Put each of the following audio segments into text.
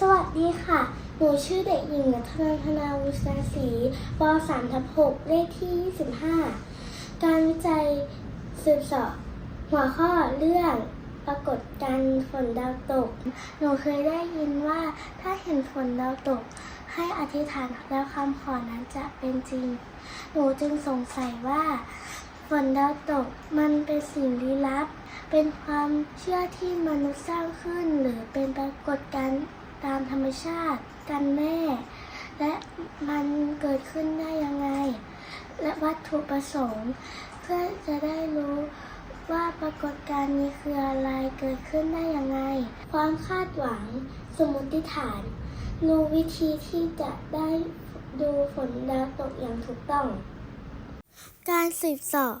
สวัสดีค่ะ หนูชื่อเด็กหญิงนัทนันทนาวุษาศรีป .3 ทับ6เลขที่ 25 การวิจัยสืบสอบหัวข้อเรื่องปรากฏการณ์ฝนดาวตก หนูเคยได้ยินว่าถ้าเห็นฝนดาวตก ให้อธิษฐานแล้วคำขอนั้นจะเป็นจริง หนูจึงสงสัยว่าฝนดาวตกมันเป็นสิ่งลี้ลับ เป็นความเชื่อที่มนุษย์สร้างขึ้นหรือเป็นปรากฏการณ์ ตามธรรมชาติกันแน่และมันเกิดขึ้นได้ยังไง และวัตถุประสงค์ เพื่อจะได้รู้ว่าปรากฏการณ์นี้คืออะไรเกิดขึ้นได้ยังไง ความคาดหวัง สมมติฐาน รู้วิธีที่จะได้ดูฝนดาวตกอย่างถูกต้อง การสืบสอบ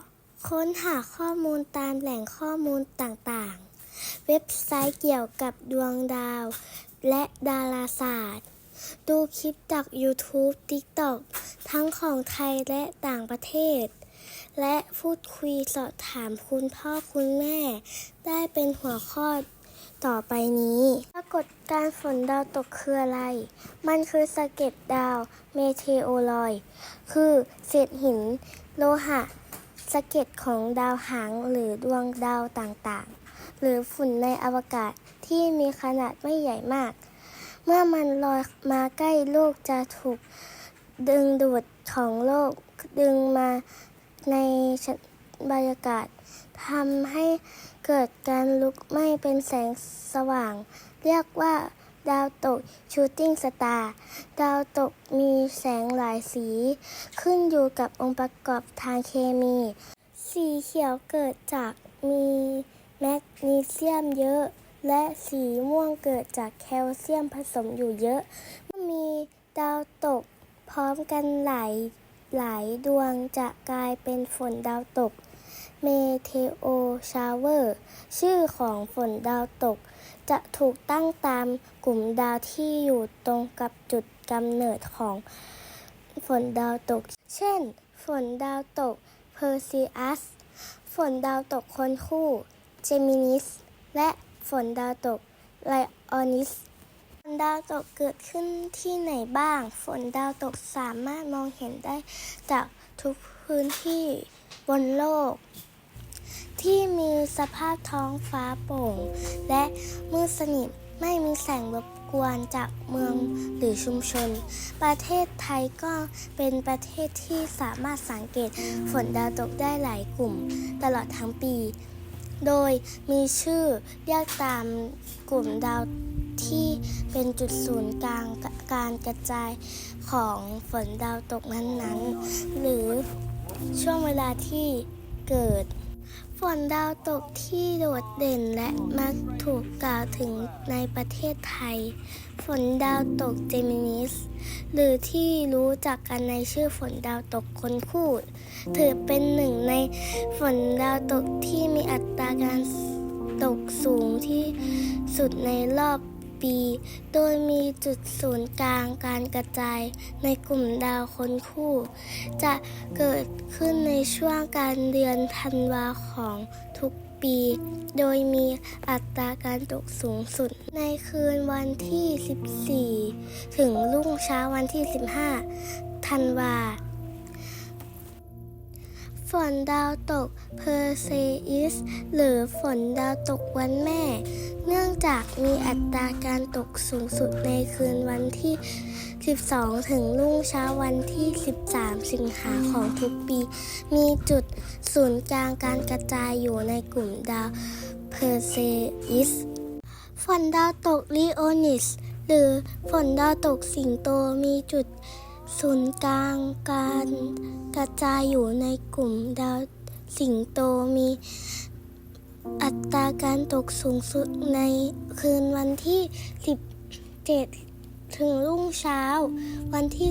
ค้นหาข้อมูลตามแหล่งข้อมูลต่างๆ เว็บไซต์เกี่ยวกับดวงดาว และดาราศาสตร์ ดูคลิปจาก YouTube TikTok ทั้งของไทยและต่างประเทศ และพูดคุยสอบถามคุณพ่อคุณแม่ ได้เป็นหัวข้อต่อไปนี้ ปรากฏการฝนดาวตกคืออะไร มันคือสะเก็ดดาวเมเทโอลอย คือเศษหิน โลหะสะเก็ดของดาวหางหรือดวงดาวต่างๆ หรือฝุ่นในอวกาศที่มีขนาดไม่ใหญ่มาก เมื่อมันลอยมาใกล้โลกจะถูกดึงดูดของโลกดึงมาในบรรยากาศทำให้เกิดการลุกไหม้เป็นแสงสว่าง เรียกว่าดาวตกชูตติ้งสตาร์ดาวตกมีแสงหลายสี ขึ้นอยู่กับองค์ประกอบทางเคมี สีเขียวเกิดจากมี แมกนีเซียมเยอะ และสีม่วงเกิดจากแคลเซียมผสมอยู่เยอะ เมื่อมีดาวตกพร้อมกันหลายหลายดวงจะกลายเป็นฝนดาวตก เมเทโอชาวเวอร์ ชื่อของฝนดาวตก จะถูกตั้งตามกลุ่มดาวที่อยู่ตรงกับจุดกำเนิดของฝนดาวตก เช่น ฝนดาวตกเพอร์ซิอัส ฝนดาวตกคนคู่ เจมินิส และฝนดาวตก ไลออนิส ฝนดาวตกเกิดขึ้นที่ไหนบ้าง ฝนดาวตกสามารถมองเห็นได้จากทุกพื้นที่บนโลก ที่มีสภาพท้องฟ้าโปร่ง และมืดสนิทไม่มีแสงรบกวนจากเมืองหรือชุมชน ประเทศไทยก็เป็นประเทศที่สามารถสังเกตฝนดาวตกได้หลายกลุ่ม ตลอดทั้งปี โดยมีชื่อเรียกตามกลุ่มดาวที่เป็นจุดศูนย์กลางการกระจายของฝนดาวตกนั้นๆ หรือช่วงเวลาที่เกิด ฝนดาวตกที่โดดเด่นและมักถูกกล่าวถึงในประเทศไทย ฝนดาวตกเจมินิส หรือที่รู้จักกันในชื่อฝนดาวตกคนคู่ ถือเป็นหนึ่งในฝนดาวตกที่มีอัตราการตกสูงที่สุดในรอบ ปี โดยมีจุดศูนย์กลางการกระจายในกลุ่มดาวค้นคู่ จะเกิดขึ้นในช่วงการเดือนธันวาของทุกปี โดยมีอัตราการตกสูงสุด ในคืนวันที่ 14 ถึงรุ่งเช้าวันที่ 15 ธันวา ฝนดาวตกเพอร์เซอิสหรือฝนดาวตกวันแม่ เนื่องจากมีอัตราการตกสูงสุดในคืนวันที่ 12 ถึงรุ่งเช้าวันที่ 13 สิงหาของทุกปี มีจุดศูนย์กลางการกระจายอยู่ในกลุ่มดาวเพอร์เซอิสฝนดาวตกลีโอนิสหรือฝนดาวตกสิงโตมีจุด ศูนย์กลางการกระจายอยู่ในกลุ่มดาวสิงโตมีอัตราการตกสูงสุดในคืนวันที่ 17 ถึงรุ่งเช้า วันที่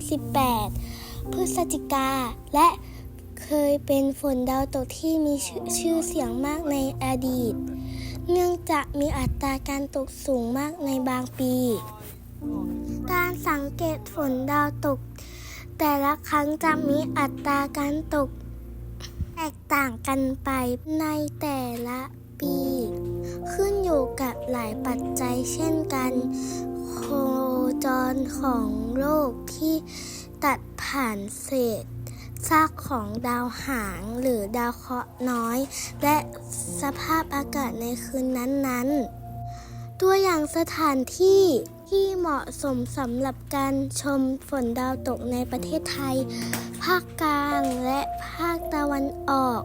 18 พฤศจิกา และเคยเป็นฝนดาวตกที่มีชื่อชื่อเสียงมากในอดีต เนื่องจากมีอัตราการตกสูงมากในบางปี การสังเกตฝนดาวตก แต่ละครั้งจะมีอัตราการตก แตกต่างกันไปในแต่ละปี ขึ้นอยู่กับหลายปัจจัยเช่นกัน โคจรของโลกที่ตัดผ่านเศษซากของดาวหางหรือดาวเคราะห์น้อย และสภาพอากาศในคืนนั้นๆ ตัวอย่างสถานที่ ที่เหมาะสมสำหรับการชมฝนดาวตกในประเทศไทย ภาคกลางและภาคตะวันออก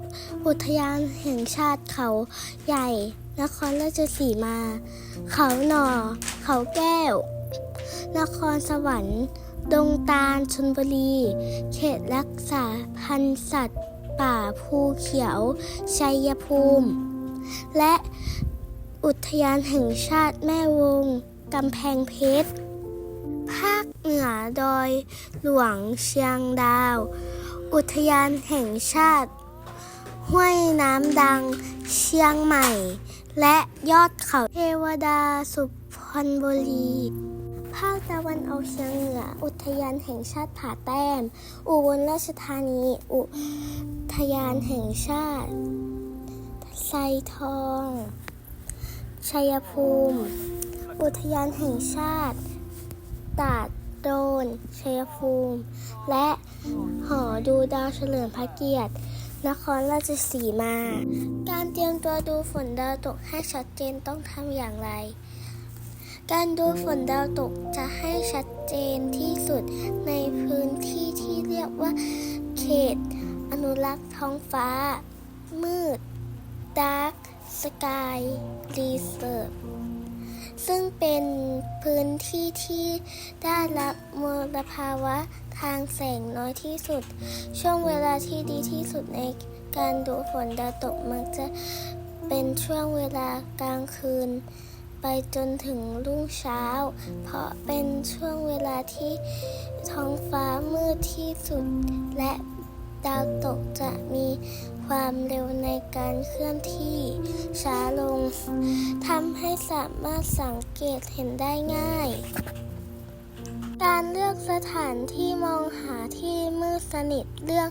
อุทยานแห่งชาติเขาใหญ่ นครราชสีมา เขาหน่อ เขาแก้ว นครสวรรค์ ดงตาลชนบุรี เขตรักษาพันธุ์สัตว์ ป่าภูเขียว ชัยภูมิ และอุทยานแห่งชาติแม่วง กำแพงเพชร ภาคเหนือดอยหลวงเชียงดาว อุทยานแห่งชาติ ห้วยน้ำดังเชียงใหม่ และยอดเขาเทวดาสุพรรณบุรี ภาคตะวันออกเฉียงเหนือ อุทยานแห่งชาติผาแต้ม อุบลราชธานี อุทยานแห่งชาติไซทองชัยภูมิ อุทยานแห่งชาติ ตาดโดนชัยภูมิ และหอดูดาวเฉลิมพระเกียรติ นครราชสีมา การเตรียมตัวดูฝนดาวตกให้ชัดเจนต้องทำอย่างไร การดูฝนดาวตกจะให้ชัดเจนที่สุดในพื้นที่ที่เรียกว่า เขต อนุรักษ์ท้องฟ้า มืด Dark Sky Reserve ซึ่งเป็นพื้นที่ที่ได้รับมลภาวะทางแสงน้อยที่สุด ช่วงเวลาที่ดีที่สุดในการดูฝนดาวตกมักจะเป็นช่วงเวลากลางคืน ไปจนถึงรุ่งเช้า เพราะเป็นช่วงเวลาที่ท้องฟ้ามืดที่สุด และดาวตกจะมี ความเร็วในการเคลื่อนที่ช้าลงทำให้สามารถสังเกตเห็นได้ง่าย การเลือกสถานที่มองหาที่มืดสนิทเลือก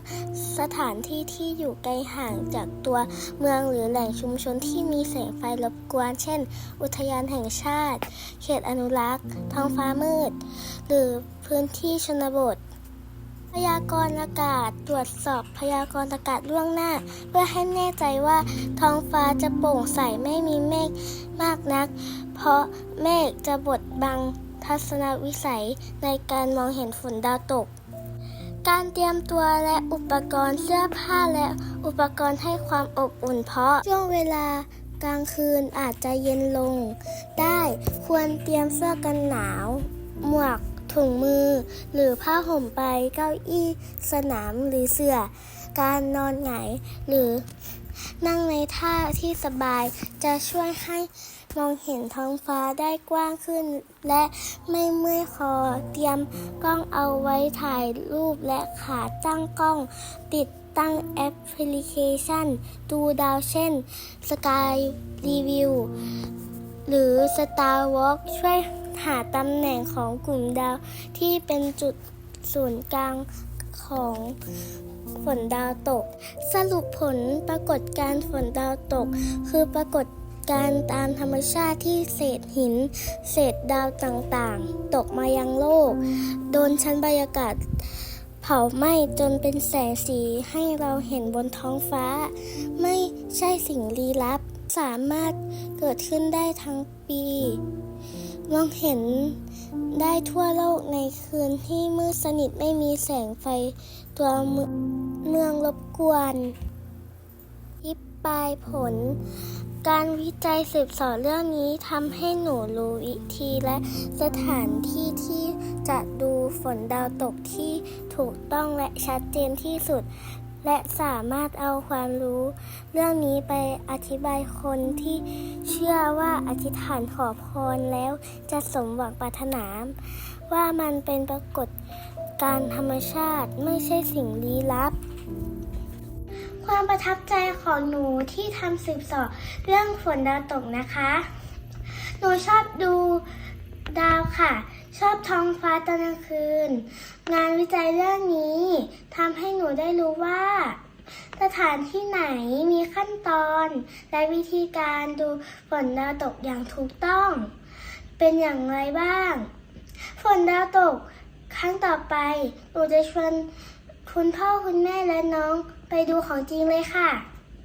สถานที่ที่อยู่ไกลห่างจากตัวเมืองหรือแหล่งชุมชนที่มีแสงไฟรบกวน เช่น อุทยานแห่งชาติ เขตอนุรักษ์ ท้องฟ้ามืด หรือพื้นที่ชนบท พยากรณ์อากาศ ตรวจสอบพยากรณ์อากาศล่วงหน้า เพื่อให้แน่ใจว่าท้องฟ้าจะโปร่งใสไม่มีเมฆมากนัก เพราะเมฆจะบดบังทัศนวิสัยในการมองเห็นฝนดาวตก การเตรียมตัวและอุปกรณ์เสื้อผ้าและอุปกรณ์ให้ความอบอุ่นเพราะช่วงเวลากลางคืนอาจจะเย็นลง ได้ควรเตรียมเสื้อกันหนาว หมวก ถุงมือ หรือผ้าห่มไปเก้าอี้สนามหรือเสื่อ การนอนหงายหรือนั่งในท่าที่สบาย จะช่วยให้มองเห็นท้องฟ้าได้กว้างขึ้น และไม่เมื่อยคอเตรียมกล้องเอาไว้ถ่ายรูปและขาตั้งกล้อง ติดตั้งแอปพลิเคชัน ดูดาวเช่น Sky Review หรือ Star Walk ช่วย หาตำแหน่งของกลุ่มดาวที่เป็นจุดศูนย์กลางของฝนดาวตก สรุปผลปรากฏการฝนดาวตก คือปรากฏการตามธรรมชาติที่เศษหิน เศษดาวต่างๆ ตกมายังโลก โดนชั้นบรรยากาศเผาไหม้จนเป็นแสงสีให้เราเห็นบนท้องฟ้า ไม่ใช่สิ่งลี้ลับ สามารถเกิดขึ้นได้ทั้งปี มองเห็นได้ทั่วโลกในคืนที่มืดสนิทไม่มีแสงไฟตัวเมืองรบกวนทิบปลายผล การวิจัยสืบสอนเรื่องนี้ทำให้หนูรู้วิธีและสถานที่ที่จะดูฝนดาวตกที่ถูกต้องและชัดเจนที่สุด และสามารถเอาความรู้ เรื่องนี้ไปอธิบายคนที่เชื่อว่าอธิษฐานขอพรแล้วจะสมหวังปรารถนา ว่ามันเป็นปรากฏการธรรมชาติไม่ใช่สิ่งลี้ลับ ความประทับใจของหนูที่ทำสืบสอบเรื่องฝนดาวตกนะคะ หนูชอบดูดาวค่ะ ชอบท้องฟ้าตอนกลางคืน งานวิจัยเรื่องนี้ทำให้หนูได้รู้ว่า สถานที่ไหนมีขั้นตอน และวิธีการดูฝนดาวตกอย่างถูกต้อง เป็นอย่างไรบ้าง ฝนดาวตกครั้งต่อไป หนูจะชวนคุณพ่อคุณแม่และน้องไปดูของจริงเลยค่ะ